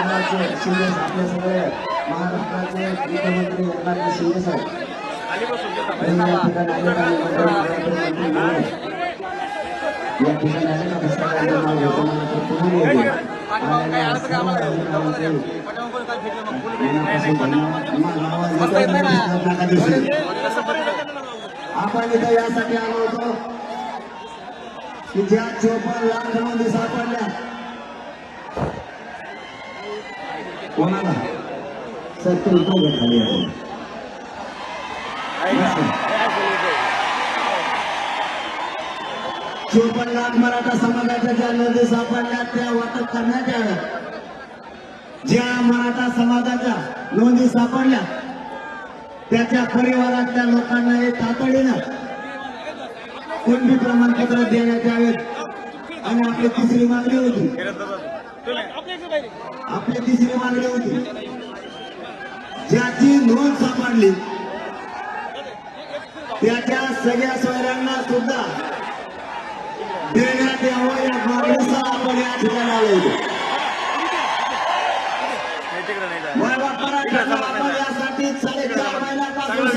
महाराष्ट्राचे शिंदे आपले सगळे महाराष्ट्राचे मुख्यमंत्री एकनाथ शिंदे साहेब. या ठिकाणी आपण इथं यासाठी आलो होतो. की ज्या चोपन्न लाख नोंदी सापडल्या कोणाला? सत्तर रुपये खाली आहे चोपन्न लाख मराठा समाजाच्या ज्या नोंदी सापडल्या त्या वाटप करण्यात याव्या ज्या मराठा समाजाच्या नोंदी सापडल्या त्याच्या परिवारातल्या लोकांना हे तातडीनं कुणबी प्रमाणपत्र देण्यात यावेत? आणि आपली तिसरी मागणी होती. आपली तिसरी मागणी होती. ज्याची नोंद सापडली. त्याच्या सगळ्या सोयऱ्यांना सुद्धा देण्यात यावं या मागणीचा आपण या ठिकाणी आलो होतो. यासाठी साडेचार महिन्यापासून.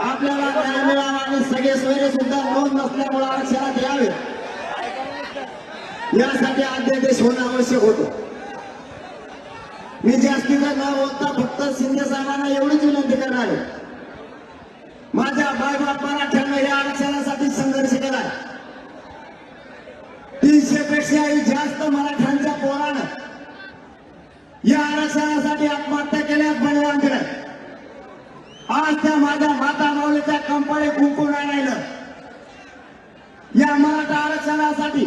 आपल्याला न्याय मिळावा आणि सगळे सोयरे सुद्धा नोंद नसल्यामुळे आरक्षणात यावे यासाठी अध्यादेश होणं आवश्यक होतं. मी जास्तीचा न बोलता फक्त शिंदे साहेबांना एवढीच विनंती करणार आहे. माझ्या बायबाप मराठ्यांना या आरक्षणासाठी संघर्ष केलाय तीनशे पेक्षाही जास्त मराठ्यांच्या पोरानं या आरक्षणासाठी आत्महत्या केल्या बलिदान दिलं आज त्या माझ्या माता माऊलीच्या कंपाळी कुंकू नाही राहिलं या मराठा आरक्षणासाठी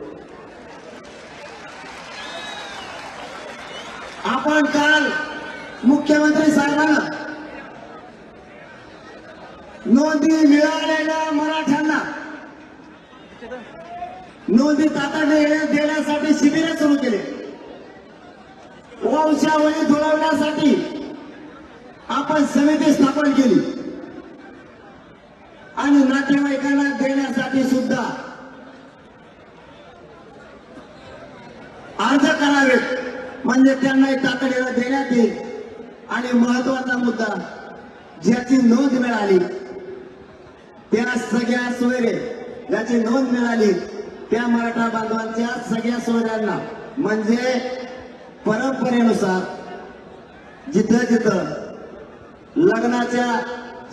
आपण काल मुख्यमंत्री साहेबांना नोंदी मिळालेल्या मराठ्यांना नोंदी तातडीने देण्यासाठी शिबिर सुरू केले. वंशावळी जुळवण्यासाठी आपण समिती स्थापन केली. आणि नातेवाईकांना देण्यासाठी सुद्धा म्हणजे त्यांना तातडीला देण्यात येईल. आणि महत्त्वाचा मुद्दा ज्याची नोंद मिळाली त्या सगळ्या सोयरे ज्याची नोंद मिळाली त्या मराठा बांधवांच्या सगळ्या सोयऱ्यांना. म्हणजे परंपरेनुसार जिथं जिथं लग्नाच्या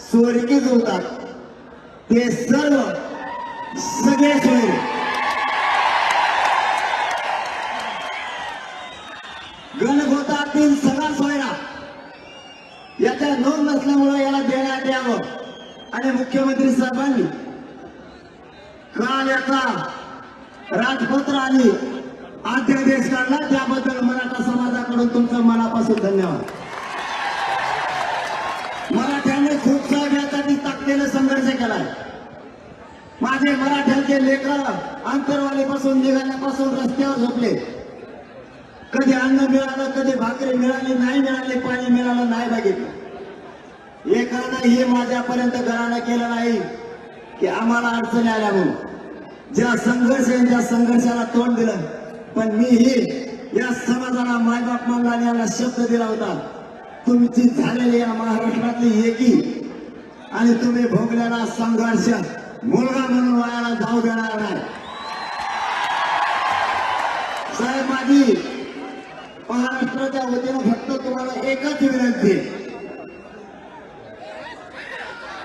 सोयरिकी जुळतात ते सर्व सगळे सोयरे याच्या नोंद नसल्यामुळे याला देण्यात यावं. आणि मुख्यमंत्री साहेबांनी काल याचा राजपत्र आणि अध्यादेश काढला त्याबद्दल मराठा समाजाकडून तुमचं मनापासून धन्यवाद. मराठ्यांनी खूप यासाठी ताकदीने संघर्ष केलाय. माझे मराठ्यांचे लेकर अंतरवालीपासून निघाल्यापासून रस्त्यावर झोपले. कधी अन्न मिळालं कधी भाकरी मिळाली नाही मिळाली पाणी मिळालं नाही बघितलं. एखादं हे माझ्यापर्यंत घराणं केलं नाही की आम्हाला अडचणी आल्या म्हणून. ज्या संघर्ष ज्या संघर्षाला तोंड दिलं पण मी हे या समाजाला मायबाप मंगळाने याला शब्द दिला होता. तुमची झालेली या महाराष्ट्रातली एकी आणि तुम्ही भोगलेला संघर्ष मुलगा म्हणून वयाला धाव देणार नाही. साहेब माझी महाराष्ट्राच्या वतीनं फक्त तुम्हाला एकच विनंती आहे.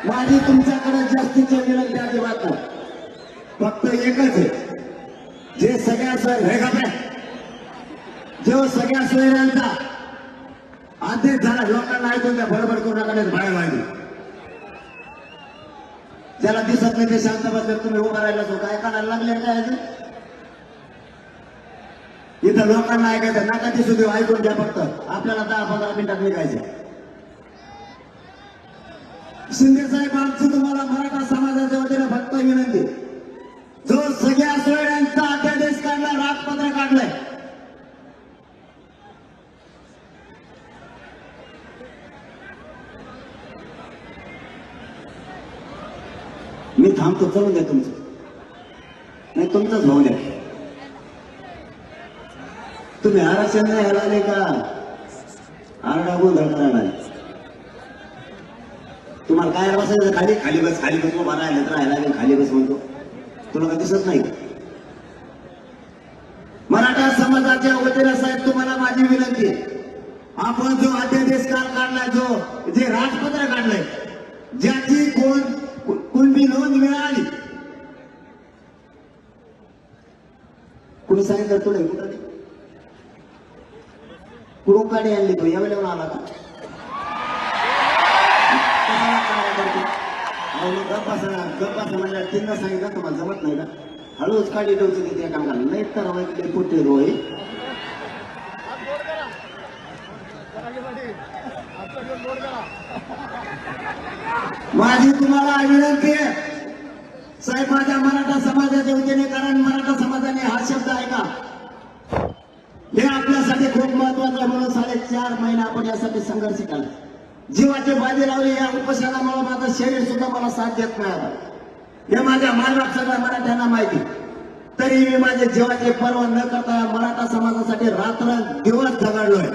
माझी तुमच्याकडे जास्तीची विनंती अजिबात नाही. फक्त एकच आहे. जे सगळ्या सोय जो सगळ्या सोयऱ्यांचा आधीच झाला लोकांना ऐकून त्या बडबड कोणाकडे बाहेर व्हायला त्याला दिसत नाही ते शांत बसले तुम्ही उभा राहिला तो काय काढायला लागले काय इथं लोकांना ऐकायचं नाका दिसू सुद्धा ऐकून घ्या फक्त. आपल्याला दहा पंधरा मिनिटात निघायचं शिंदे साहेब आमची तुम्हाला मराठा समाजाच्या वतीने फक्त विनंती. जो सगळ्या सोयऱ्यांचा अध्यादेश काढला राजपत्र काढलाय. मी थांबतो चलून द्या तुमचं. नाही तुमचंच होऊ द्या. तुम्ही आरक्षण नाही आला नाही का? आरडा गोंधळ करायला आले. तुम्हाला काय बसायचं खाली? खाली बस खाली बस. उभा राहिलं तर राहिला खाली बस म्हणतो. तुला काय दिसत नाही? मराठा समाजाच्या वतीने साहेब तुम्हाला माझी विनंती आहे. आपण जो अध्यादेश काल काढलाय जो जे राजपत्र काढलंय ज्याची कोण कुणबी नोंद मिळाली? कुणी सांगितलं तुला कुठं? कुठून आणली तो. यावेळेला आला का? अहो, मग गप्प म्हणजे तीनदा सांगितलं तुम्हाला जमत नाही ना? हळूच काढी ठेवतो तिथे एका अंगाला नाही तर वाईट कुठे रोय. माझी तुम्हाला विनंती आहे. साहेब माझ्या मराठा समाजाच्या वतीने कारण मराठा समाजाने हा शब्द ऐका. हे आपल्यासाठी खूप महत्वाचं म्हणून साडेचार महिने आपण यासाठी संघर्ष केला. जीवाचे बाजी लावली या उपोषणामुळे माझं शरीर सुद्धा मला साथ देत नाही. हे माझ्या मायबाप सगळ्या मराठ्यांना माहिती. तरी मी माझ्या जीवाचे पर्व न करता मराठा समाजासाठी रात्र दिवस झगडलोय.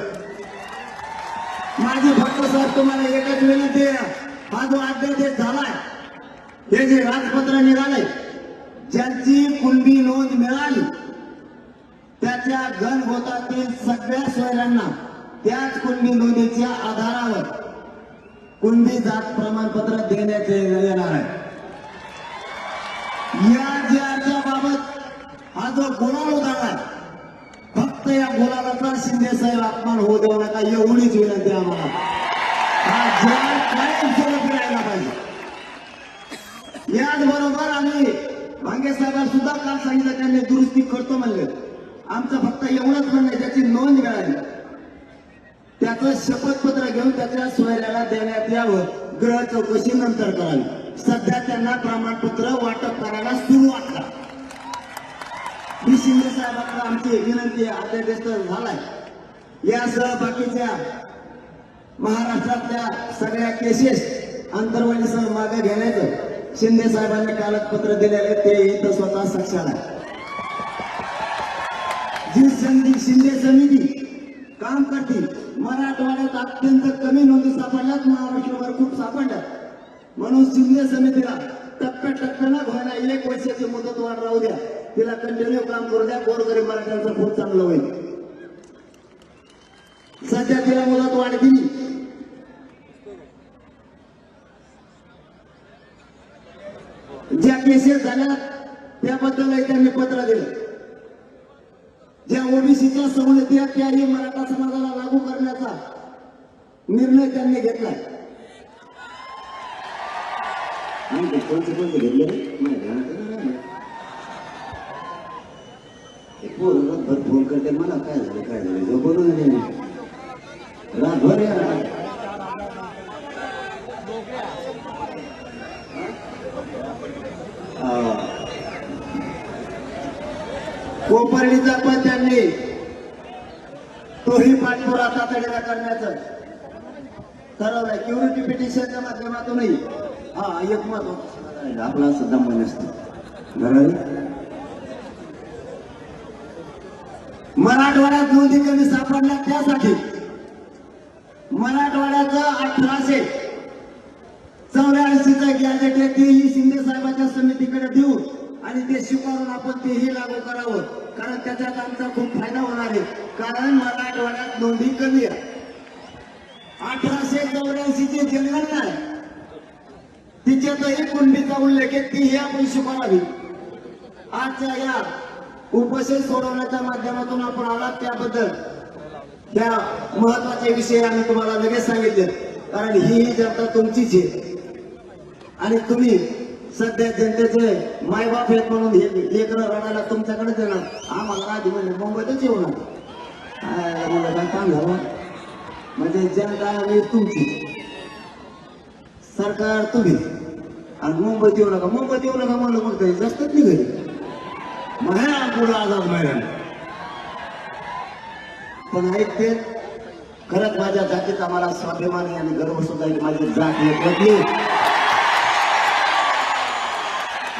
माझी फक्त साहेब तुम्हाला एकच विनंती आहे. हा जो अध्यादेश झालाय हे जे राजपत्र निघाले ज्यांची कुणबी नोंद मिळाली त्याच्या गणगोतातील सगळ्या सोयऱ्यांना त्याच कुणबी नोंदीच्या आधारावर कुणबी जात प्रमाणपत्र देण्यात येणार आहे. या ज्याच्या बाबत हा जो गुन्हा उदाहरण फक्त या गुलाबाचा शिंदे साहेब अपमान होऊ देऊ नका एवढीच विनंती आम्हाला. हा जग कायम राहिला पाहिजे. याचबरोबर आम्ही भांगे साहेबांना सुद्धा काल सांगितलं त्यांनी दुरुस्ती करतो म्हणले. आमचं फक्त एवढंच म्हणणं त्याची नोंद मिळाली. त्याचं शपथपत्र घेऊन त्याच्या सोयऱ्याला देण्यात यावं. ग्रह चौकशी नंतर करावी सध्या त्यांना प्रमाणपत्र वाटप करायला सुरुवात करा ही शिंदे साहेबांना आमची विनंती आहे अध्यादेश तर झालाय. यासह बाकीच्या महाराष्ट्रातल्या सगळ्या केसेस अंतर्वालीसह मागे घेण्याचं शिंदे साहेबांनी कागदपत्र दिलेले ते इथं स्वतः सक्षात आहे. जी संधी शिंदे समिती काम करतील. मराठवाड्यात अत्यंत कमी नोंदी सापडल्यात. महाराष्ट्रभर खूप सापडल्यात. म्हणून शिंदे समितीला टप्प्याटप्प्यानं होईना एक वर्षाची मुदत वाढ राहू द्या. तिला कंटिन्यू काम करू द्या. गोरगरीब मराठ्यांचं खूप चांगलं होईल. सध्या तिला मुदत वाढ दिली ज्या केसेस झाल्या त्याबद्दलही त्यांनी पत्र दिलं. ज्या ओबीसीच्या सवलती आहेत त्याही मराठा समाजाला लागू करण्याचा निर्णय त्यांनी घेतला नाही कोणते कोणते घेतले नाही, पोरं रातभर फोन करते मला काय झालं काय झालं झोपवलं नाही मी. रातभर या हा. कोपर्डीचा पण त्यांनी तोही पाठपुरा तातडीला करण्याचं ठरवलंय. क्युरिटी पिटिशनच्या माध्यमातूनही. हा एक मत आपला सुद्धा मन असतो बरोबर? मराठवाड्यात नोंदी कमी सापडल्या त्यासाठी मराठवाड्याचं अठराशे चौऱ्याऐंशीचं गॅजेट आहे तेही शिंदे साहेबांच्या समितीकडे देऊन आणि ते स्वीकारून आपण तेही लागू करावं. कारण त्याच्यात आमचा खूप फायदा होणार आहे. कारण मराठवाड्यात नोंदी कमी आहे. अठराशे चौऱ्याऐंशीची जनगणना आहे तिच्यातही कुंडीचा उल्लेख आहे तीही आपण स्वीकारावी आजच्या या उपशेष सोडवण्याच्या माध्यमातून आपण आलात त्याबद्दल. त्या महत्त्वाचे विषय आम्ही तुम्हाला लगेच सांगितले. कारण ही ही जनता तुमचीच आहे. आणि तुम्ही सध्या जनतेचे मायबाप आहेत म्हणून हे लेकरं रडायला तुमच्याकडेच येणार. आम्हाला आधी म्हणजे मुंबईतच येणार काय काम झालं? म्हणजे जनता म्हणजे तुमची. सरकार तुम्ही. आणि मुंबईत येऊ नका. मुंबईत येऊ नका म्हणलं मग तरी जास्तच नाही घरी मग आहे पुढं मैदान पण ऐकते खरंच माझ्या जातीचा मला स्वाभिमान आहे आणि गर्व सुद्धा माझी जात एक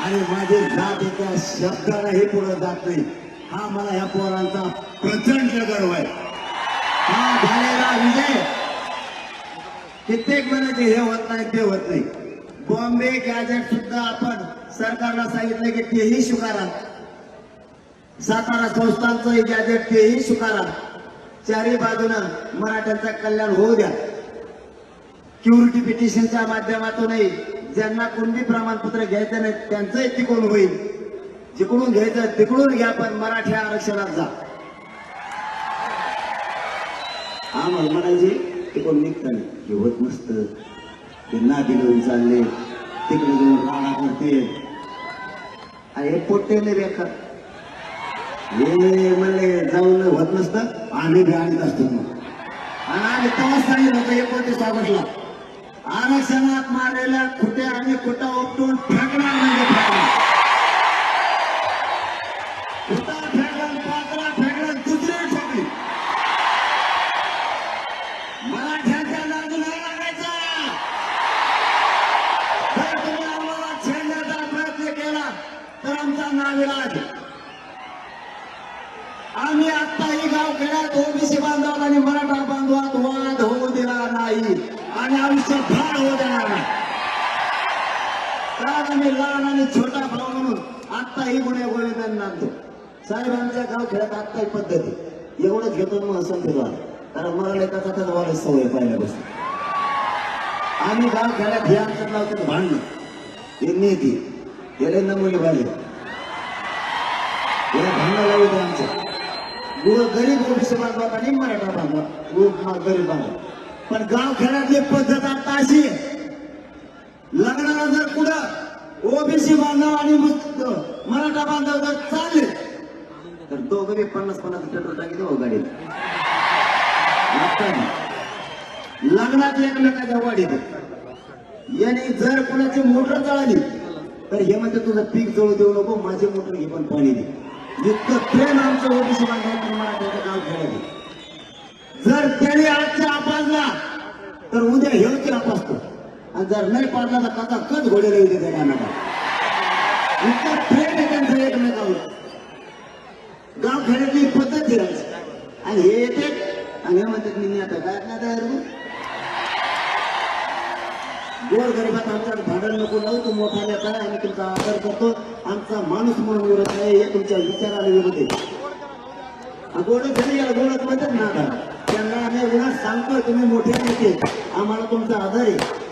आणि माझे जात एका शब्दालाही पुढे जात नाही. हा मला या पोरांचा प्रचंड गर्व आहे. हा झालेला विजय. कित्येक म्हणायचे हे होत नाही ते होत नाही. बॉम्बे गॅजेट सुद्धा आपण सरकारला सांगितलं की तेही स्वीकारा सातारा संस्थांचंही गॅजेट तेही स्वीकारा चारही बाजूनं मराठ्यांचं कल्याण होऊ द्या. क्युरिटी पिटिशनच्या माध्यमातूनही ज्यांना कुणबी प्रमाणपत्र घ्यायचं नाही त्यांचंही तिकडून होईल. जिकडून घ्यायचं तिकडून घ्या पण मराठी आरक्षणात जा. आम्हाला म्हणायचे तिकडून निघता नाही हे होत नसतं. ते नादी घेऊन चालले. तिकडे घेऊन राणा करते. आणि हे पोट्टे नाही बेकार. हे म्हणले जाऊन होत नसतं. आम्ही बी आणत असतो मग आणि आम्ही तेव्हाच सांगितलं होतं एकोणतीस ऑगस्टला. आरक्षणात मारलेल्या खुटे आणि खुटा उपटून फेकणार म्हणजे फेकणार खुटा फेकणार पात्रा फेकणार दुसरी ठोकली मराठ्यांच्या नादी नाही लागायचा जर तुम्ही आम्हाला छेडण्याचा प्रयत्न केला तर आमचा नाविलाज आम्ही आत्ताही गाव खेड्यात ओबीसी बांधवात आणि मराठा बांधवात वाद होऊ दिला नाही आणि आयुष्यात भाड होऊ देणार नाही कारण आम्ही लहान आणि छोटा भाव म्हणून आत्ताही गुन्हे गोविंदन नांदतो साहेब आमच्या गाव खेळात आत्ताही पद्धती. एवढंच घेतो मग असं फिरवा. कारण मला एकाचा त्याचा वाढ सवय पाहिल्यापासून पहिल्यापासून. आम्ही गाव खेळात हे आमच्यात लावतात भांडणं. हे नेती. याला नमुने पाहिजे याला भांडणं लावू आमचं. आमच्या गरीब ओबीसी बांधवा आणि मराठा बांधवा गुरु गरीब बांधवा पण गाव खेळातली पद्धत आता अशी लग्नाला जर कुठं ओबीसी बांधव आणि मराठा बांधव जर चालले तर तो बी पन्नास पन्नास पेट्रोल टाकी देऊ गाडीत. लग्नात एकमेकाच्या वाढीत याने जर कोणाची मोटर जळाली तर हे म्हणजे तुझं पीक जळू देऊ नको माझे मोटर घे पण पाणी दे. इतकं प्रेम आमचं ओबीसी बांधवांचं मराठ्याचं गाव खेळायला जर त्याने आजच्या आपासला तर उद्या हेवची आपासतो आणि जर नाही पाडला तर काका कच घोडे येऊ त्या गाण्याला. इतका प्रेम आहे त्यांचं एकमेकावर. गाव खेळातली पद्धत आहे. आणि हे येते आणि हे म्हणतात मी आता काय नाही तयार होऊ. गोर गरीबात आमच्याकडे भांडण नको लावू तू मोठा नेता आहे, आम्ही तुमचा आदर करतो. आमचा माणूस म्हणून विरोध आहे हे तुमच्या विचाराला विरोध. आहे गोड घरी या गोडच म्हणतात ना आता. त्यांना आम्ही उलट सांगतोय तुम्ही मोठे नेते. आम्हाला तुमचा आधार आहे.